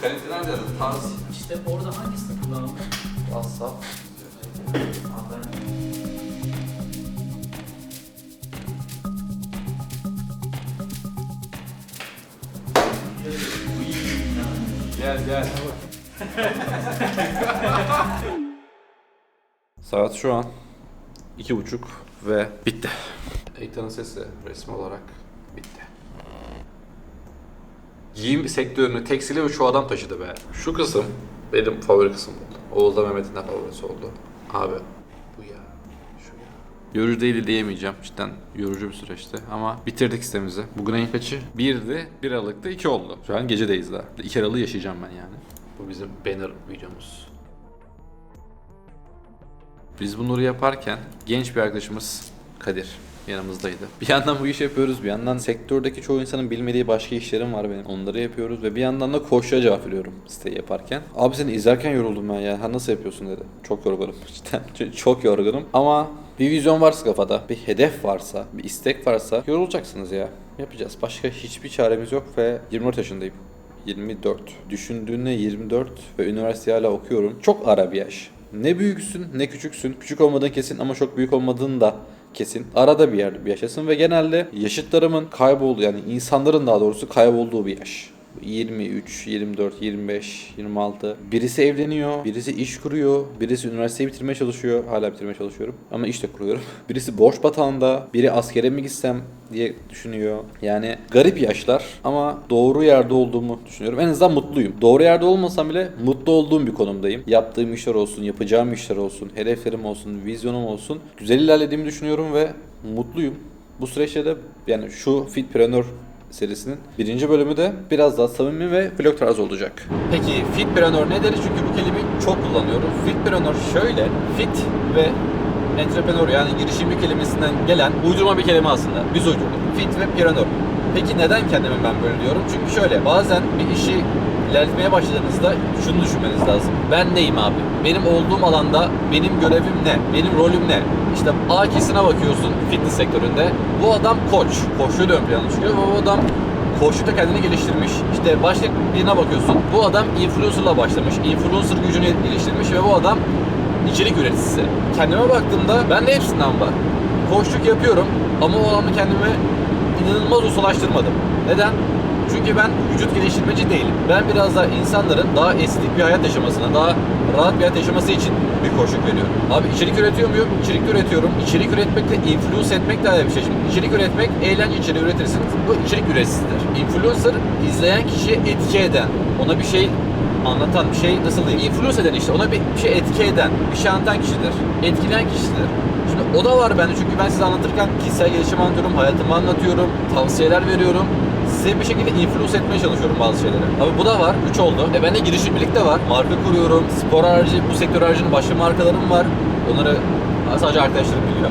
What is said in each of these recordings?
kaliteler de tarz. İşte orada hangisini kullanalım? WhatsApp. Gel gel. Saat şu an iki buçuk ve bitti. Ekranın sesi resmi olarak bitti. Giyim sektörünü tekstili ve şu adam taşıdı be. Şu kısım benim favori kısım oldu. Oğuz'la Mehmet'in de favorisi oldu. Abi bu ya. Şu ya. Yorucu değildi diyemeyeceğim. Cidden yorucu bir süreçti. Ama bitirdik sitemizi. Bugün ayın kaçı? Birdi, bir Aralık'ta iki oldu. Şu an gecedeyiz daha. İki Aralık'ı yaşayacağım ben yani. Bu bizim banner videomuz. Biz bunları yaparken genç bir arkadaşımız Kadir yanımızdaydı. Bir yandan bu işi yapıyoruz, bir yandan sektördeki çoğu insanın bilmediği başka işlerim var benim. Onları yapıyoruz ve bir yandan da koşuya cevap veriyorum siteyi yaparken. Abi seni izlerken yoruldum ben ya. Ha nasıl yapıyorsun dedi. Çok yorgunum. Cidden çok yorgunum. Ama bir vizyon varsa kafada, bir hedef varsa, bir istek varsa yorulacaksınız ya. Yapacağız. Başka hiçbir çaremiz yok ve 24 yaşındayım. 24. Düşündüğünde 24 ve üniversite hala okuyorum. Çok ara bir yaş. Ne büyüksün ne küçüksün. Küçük olmadığın kesin ama çok büyük olmadığın da kesin. Arada bir yerde bir yaşasın ve genelde yaşıtlarımın kaybolduğu yani insanların daha doğrusu kaybolduğu bir yaş. 23, 24, 25, 26. Birisi evleniyor, birisi iş kuruyor, birisi üniversiteyi bitirmeye çalışıyor. Hala bitirmeye çalışıyorum ama iş de kuruyorum. Birisi borç batağında, biri askere mi gitsem diye düşünüyor. Yani garip yaşlar ama doğru yerde olduğumu düşünüyorum. En azından mutluyum. Doğru yerde olmasam bile mutlu olduğum bir konumdayım. Yaptığım işler olsun, yapacağım işler olsun, hedeflerim olsun, vizyonum olsun. Güzel ilerlediğimi düşünüyorum ve mutluyum. Bu süreçte de yani şu Fitpreneur serisinin birinci bölümü de biraz daha samimi ve vlog tarzı olacak. Peki Fitpreneur nedir? Çünkü bu kelimeyi çok kullanıyorum. Fitpreneur şöyle, fit ve entrepreneur yani girişimci kelimesinden gelen uydurma bir kelime aslında. Biz uydurduk. Fit ve preneur. Peki neden kendime ben böyle diyorum? Çünkü şöyle bazen bir işi ilerletmeye başladığınızda şunu düşünmeniz lazım. Ben neyim abi? Benim olduğum alanda benim görevim ne? Benim rolüm ne? İşte A ikisine bakıyorsun fitness sektöründe. Bu adam koç. Koçluğu da ön plana çıkıyor bu adam koçlukta kendini geliştirmiş. İşte başka birine bakıyorsun. Bu adam influencer'la başlamış. Influencer gücünü geliştirmiş ve bu adam içerik üreticisi. Kendime baktığımda ben de hepsinden var. Koçluk yapıyorum ama o alanda kendimi inanılmaz ustalaştırmadım. Neden? Çünkü ben vücut geliştirmeci değilim. Ben biraz daha insanların daha estetik bir hayat yaşamasına, daha rahat bir hayat yaşaması için bir koşuk veriyorum. Abi içerik üretiyor muyum? İçerik de üretiyorum. İçerik üretmekle influence etmek de ayrı bir şey. Şimdi içerik üretmek, eğlence içeriği üretirsiniz. Bu içerik üreticisidir. Influencer, izleyen kişiye etki eden, ona bir şey anlatan bir şey nasıl diyeyim? Influence eden işte, ona bir şey etki eden, bir şey anlatan kişidir. Etkileyen kişidir. Şimdi o da var bende çünkü ben size anlatırken kişisel gelişim anlatıyorum, hayatımı anlatıyorum, tavsiyeler veriyorum. Size bir şekilde influence etmeye çalışıyorum bazı şeyleri. Abi bu da var, 3 oldu. E bende girişimcilik de var. Marka kuruyorum, spor harici, bu sektör haricinde başka markalarım var. Onları sadece arkadaşlarım biliyor.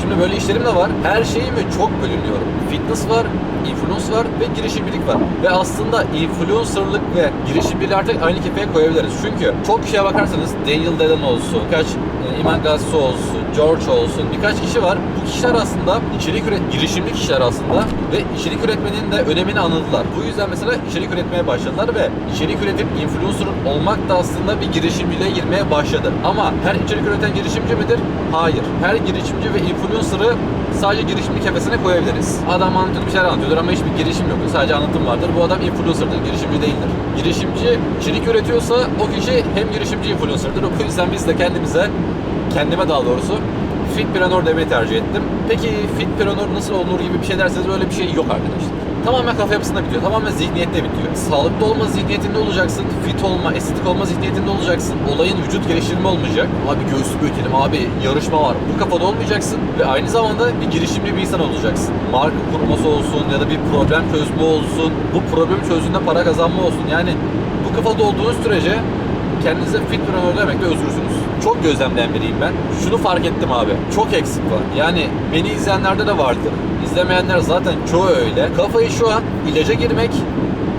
Şimdi böyle işlerim de var. Her şeyimi çok bölünüyorum. Fitness var, influence var ve girişimcilik var. Ve aslında influencerlık ve girişimciliği artık aynı kefeye koyabiliriz. Çünkü çok kişiye bakarsanız Daniel Deden olsun, birkaç e, Iman Gassi olsun, George olsun birkaç kişi var. Bu kişiler aslında içerik üret girişimci kişiler aslında ve içerik üretmenin de önemini anladılar. Bu yüzden mesela içerik üretmeye başladılar ve içerik üretip influencer olmak da aslında bir girişimciliğe girmeye başladı. Ama her içerik üreten girişimci midir? Hayır. Her girişimci ve influencer'ı sadece girişimci kefesine koyabiliriz. Adam anlatıyor bir şeyler anlatıyordur ama hiçbir girişim yok. Sadece anlatım vardır. Bu adam influencer'dır, girişimci değildir. Girişimci içerik üretiyorsa o kişi hem girişimci influencer'dır. O yüzden biz de kendimize, kendime daha doğrusu Fitpreneur demeyi tercih ettim. Peki Fitpreneur nasıl olunur gibi bir şey derseniz böyle bir şey yok arkadaşlar. Tamamen kafa yapısında bitiyor. Tamamen zihniyette bitiyor. Sağlıklı olma zihniyetinde olacaksın. Fit olma, estetik olma zihniyetinde olacaksın. Olayın vücut geliştirme olmayacak. Abi göğsü büyütelim, abi yarışma var. Bu kafada olmayacaksın. Ve aynı zamanda bir girişimci bir insan olacaksın. Marka kurması olsun ya da bir problem çözme olsun. Bu problemi çözdüğünde para kazanma olsun. Yani bu kafada olduğunuz sürece kendinize fitpreneur demekle özgürsünüz. Çok gözlemleyen biriyim ben. Şunu fark ettim abi. Çok eksik var. Yani beni izleyenlerde de vardır. İzlemeyenler zaten çoğu öyle. Kafayı şu an ilaca girmek,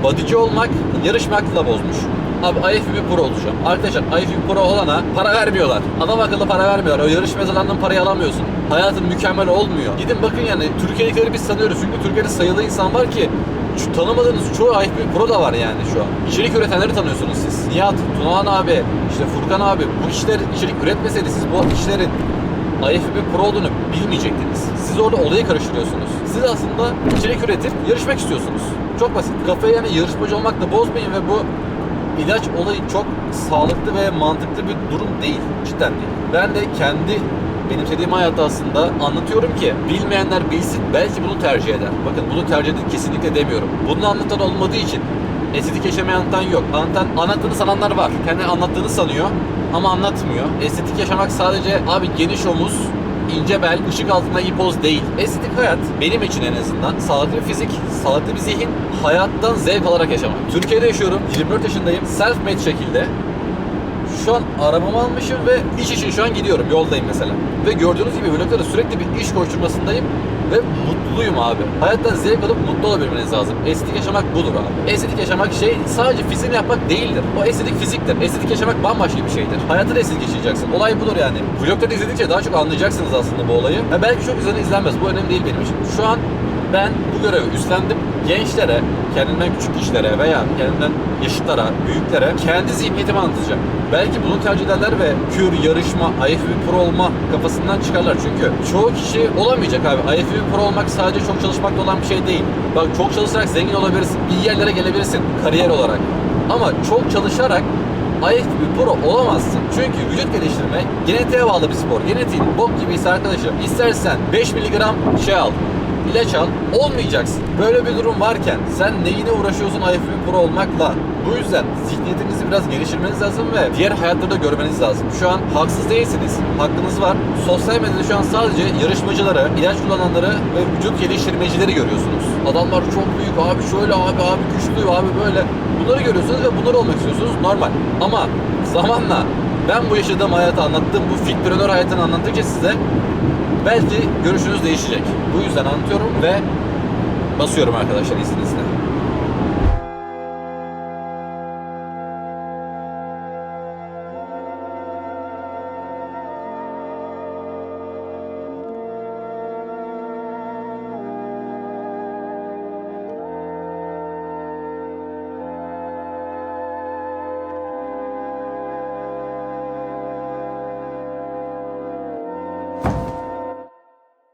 bodyci olmak, yarışmakla bozmuş. Abi IFBB Pro olacağım. Arkadaşlar IFBB Pro olana para vermiyorlar. Adam akıllı para vermiyorlar. O yarışmaya hazırlandığın parayı alamıyorsun. Hayatın mükemmel olmuyor. Gidin bakın yani Türkiye'dekileri biz sanıyoruz. Çünkü Türkiye'de sayılı insan var ki Şu tanımadığınız çoğu IFB Pro da var yani şu an. İçerik üretenleri tanıyorsunuz siz. Nihat, Tunahan abi, işte Furkan abi bu işler içerik üretmeseydi siz bu işlerin IFB Pro olduğunu bilmeyecektiniz. Siz orada olayı karıştırıyorsunuz. Siz aslında içerik üretip yarışmak istiyorsunuz. Çok basit. Kafayı yani yarışmacı olmakla bozmayın ve bu ilaç olayı çok sağlıklı ve mantıklı bir durum değil. Cidden değil. Ben de kendi benimsediğim hayatta aslında anlatıyorum ki bilmeyenler bilsin belki bunu tercih eder. Bakın bunu tercih edin kesinlikle demiyorum. Bunu anlatan olmadığı için estetik yaşamayı anlatan yok. Anlatan, anlattığını sananlar var. Kendi anlattığını sanıyor ama anlatmıyor. Estetik yaşamak sadece abi geniş omuz, ince bel, ışık altında iyi poz değil. Estetik hayat benim için en azından sağlıklı bir fizik, sağlıklı bir zihin, hayattan zevk alarak yaşamak. Türkiye'de yaşıyorum, 24 yaşındayım, self-made şekilde. Şu an arabamı almışım ve iş için şu an gidiyorum, yoldayım mesela. Ve gördüğünüz gibi vloglarda sürekli bir iş koşturmasındayım ve mutluyum abi. Hayattan zevk alıp mutlu olabilmeniz lazım. Estetik yaşamak budur abi. Estetik yaşamak şey sadece fiziğini yapmak değildir. O estetik fiziktir. Estetik yaşamak bambaşka bir şeydir. Hayatı da estetik yaşayacaksın. Olay budur yani. Vlogları izledikçe daha çok anlayacaksınız aslında bu olayı. Ha belki çok üzerine izlenmez. Bu önemli değil benim için. Şu an ben bu görevi üstlendim. Gençlere, kendimden küçük kişilere veya kendimden yaşıtlara, büyüklere kendi zihniyetimi anlatacağım. Belki bunu tercih ederler ve kür, yarışma, IFBB Pro olma kafasından çıkarlar. Çünkü çoğu kişi olamayacak abi. IFBB Pro olmak sadece çok çalışmakla olan bir şey değil. Bak çok çalışarak zengin olabilirsin. iyi yerlere gelebilirsin kariyer olarak. Ama çok çalışarak IFBB Pro olamazsın. Çünkü vücut geliştirme genetiğe bağlı bir spor. Genetiğin bok gibiyse arkadaşım istersen 5 miligram şey al, ilaç al, olmayacaksın. Böyle bir durum varken sen neyine uğraşıyorsun IFBB Pro olmakla? Bu yüzden zihniyetinizi biraz geliştirmeniz lazım ve diğer hayatları da görmeniz lazım. Şu an haksız değilsiniz. Hakkınız var. Sosyal medyada şu an sadece yarışmacıları, ilaç kullananları ve vücut geliştirmecileri görüyorsunuz. Adamlar çok büyük abi şöyle abi abi güçlü abi böyle. Bunları görüyorsunuz ve bunları olmak istiyorsunuz. Normal. Ama zamanla ben bu yaşadığım hayatı anlattığım, bu fitpreneur hayatını anlattıkça size belki görüşünüz değişecek. Bu yüzden anlatıyorum ve basıyorum arkadaşlar izninizle.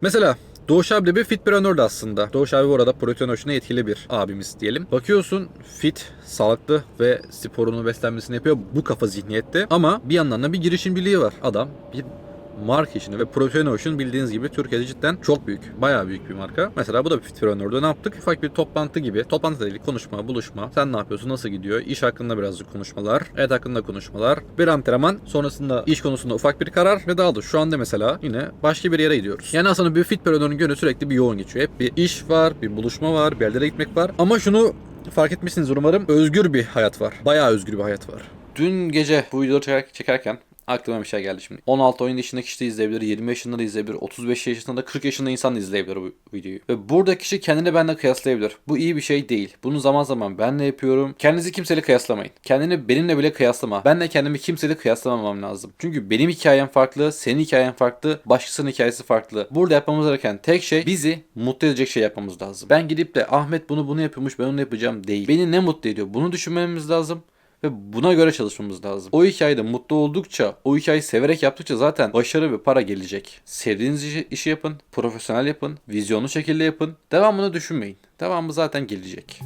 Mesela Doğuş abi bir fitprenördü aslında. Doğuş abi bu arada protein etkili bir abimiz diyelim. Bakıyorsun fit, sağlıklı ve sporunu beslenmesini yapıyor bu kafa zihniyette. Ama bir yandan da bir girişimciliği var. Adam bir marka işini ve Protein Ocean bildiğiniz gibi Türkiye'de cidden çok büyük. Bayağı büyük bir marka. Mesela bu da bir Fitprenör'de ne yaptık? Ufak bir toplantı gibi. Toplantı değil, konuşma, buluşma. Sen ne yapıyorsun, nasıl gidiyor? İş hakkında birazcık konuşmalar. Evet hakkında konuşmalar. Bir antrenman. Sonrasında iş konusunda ufak bir karar ve dağıldı. Şu anda mesela yine başka bir yere gidiyoruz. Yani aslında bir Fitprenör'ün günü sürekli bir yoğun geçiyor. Hep bir iş var, bir buluşma var, bir yerlere gitmek var. Ama şunu fark etmişsiniz umarım. Özgür bir hayat var. Bayağı özgür bir hayat var. Dün gece bu çeker- çekerken aklıma bir şey geldi şimdi. 16 oyun yaşındaki kişi de izleyebilir, 20 yaşında da izleyebilir, 35 yaşında da 40 yaşında insan da izleyebilir bu videoyu. Ve buradaki kişi kendini benimle kıyaslayabilir. Bu iyi bir şey değil. Bunu zaman zaman ben de yapıyorum. Kendinizi kimseyle kıyaslamayın. Kendini benimle bile kıyaslama. Ben de kendimi kimseyle kıyaslamamam lazım. Çünkü benim hikayem farklı, senin hikayen farklı, başkasının hikayesi farklı. Burada yapmamız gereken tek şey bizi mutlu edecek şey yapmamız lazım. Ben gidip de Ahmet bunu bunu yapıyormuş ben onu yapacağım değil. Beni ne mutlu ediyor? Bunu düşünmemiz lazım ve buna göre çalışmamız lazım. O hikayede mutlu oldukça, o hikayeyi severek yaptıkça zaten başarı ve para gelecek. Sevdiğiniz işi, işi yapın, profesyonel yapın, vizyonlu şekilde yapın. Devamını düşünmeyin. Devamı zaten gelecek.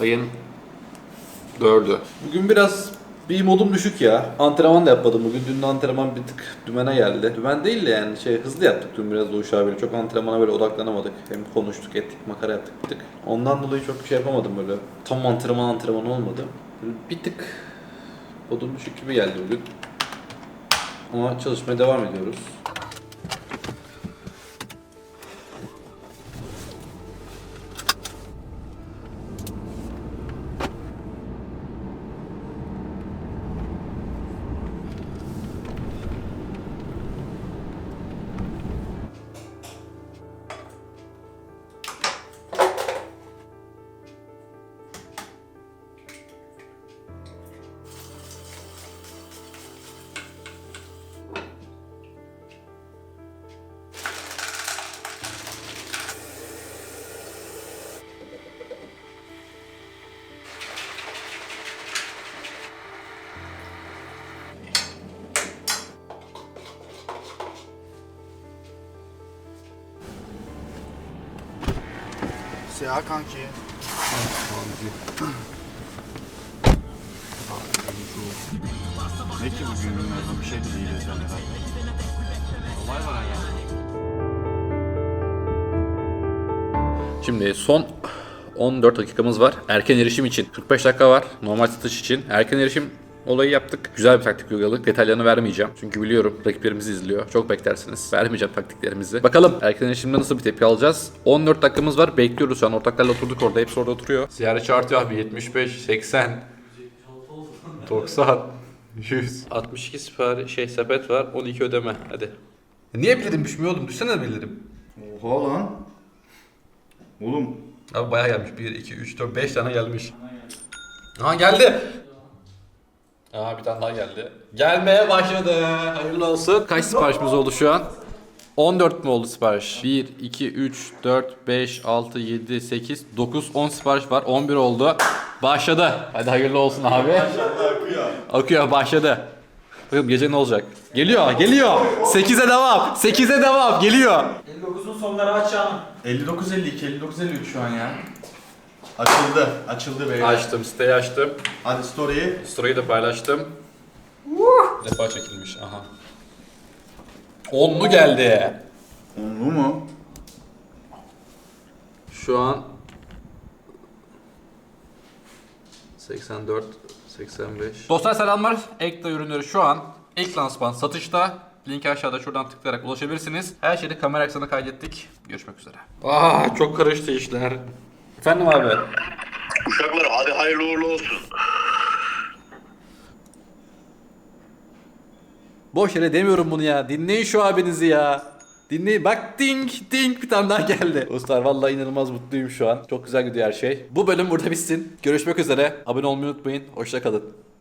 Ayın dördü. Bugün biraz bir modum düşük ya. Antrenman da yapmadım bugün. Dün de antrenman bir tık dümene geldi. Dümen değil de yani şey hızlı yaptık dün biraz Doğuş abiyle. Çok antrenmana böyle odaklanamadık. Hem konuştuk ettik makara yaptık bir tık. Ondan dolayı çok şey yapamadım böyle. Tam antrenman antrenman olmadı. Bir tık modum düşük gibi geldi bugün. Ama çalışmaya devam ediyoruz. Burası ya kanki. ne ki bugün bilmiyorum bir şey de değiliz herhalde. Şimdi son 14 dakikamız var. Erken erişim için 45 dakika var. Normal satış için erken erişim olayı yaptık. Güzel bir taktik uyguladık. Detaylarını vermeyeceğim. Çünkü biliyorum rakiplerimiz izliyor. Çok beklersiniz. Vermeyeceğim taktiklerimizi. Bakalım erken erişimde nasıl bir tepki alacağız? 14 dakikamız var. Bekliyoruz şu an. Ortaklarla oturduk orada. Hepsi orada oturuyor. Ziyaretçi artıyor abi. 75, 80, 90, 100. 62 sipariş şey sepet var. 12 ödeme. Hadi. Niye bilirim düşmüyor oğlum? Düşsene de bilirim. Oha lan. Oğlum Abi bayağı gelmiş. 1, 2, 3, 4, 5 tane gelmiş. Aha geldi. Aha bir tane daha geldi. Gelmeye başladı. Hayırlı olsun. Kaç siparişimiz oldu şu an? 14 mü oldu sipariş? 1, 2, 3, 4, 5, 6, 7, 8, 9, 10 sipariş var. 11 oldu. Başladı. Hadi hayırlı olsun abi. akıyor. Akıyor başladı. Bakalım gece ne olacak? Geliyor, geliyor. 8'e devam. 8'e devam. Geliyor. 59'un sonları açacağım. 59 52 59 53 şu an ya. Açıldı. Açıldı beyler. Açtım, siteyi açtım. Hadi story'i. Story'i de paylaştım. Defa çekilmiş. Aha. Onlu geldi. Onlu mu? Şu an 84 85. Dostlar selamlar. Ekta ürünleri şu an ilk lansman satışta. Linki aşağıda şuradan tıklayarak ulaşabilirsiniz. Her şeyi kamera ekranına kaydettik. Görüşmek üzere. Aa çok karıştı işler. Efendim abi. Uşaklar hadi hayırlı uğurlu olsun. Boş yere demiyorum bunu ya. Dinleyin şu abinizi ya. Dinleyin. Bak ding ding bir tane daha geldi. Dostlar vallahi inanılmaz mutluyum şu an. Çok güzel gidiyor her şey. Bu bölüm burada bitsin. Görüşmek üzere. Abone olmayı unutmayın. Hoşça kalın.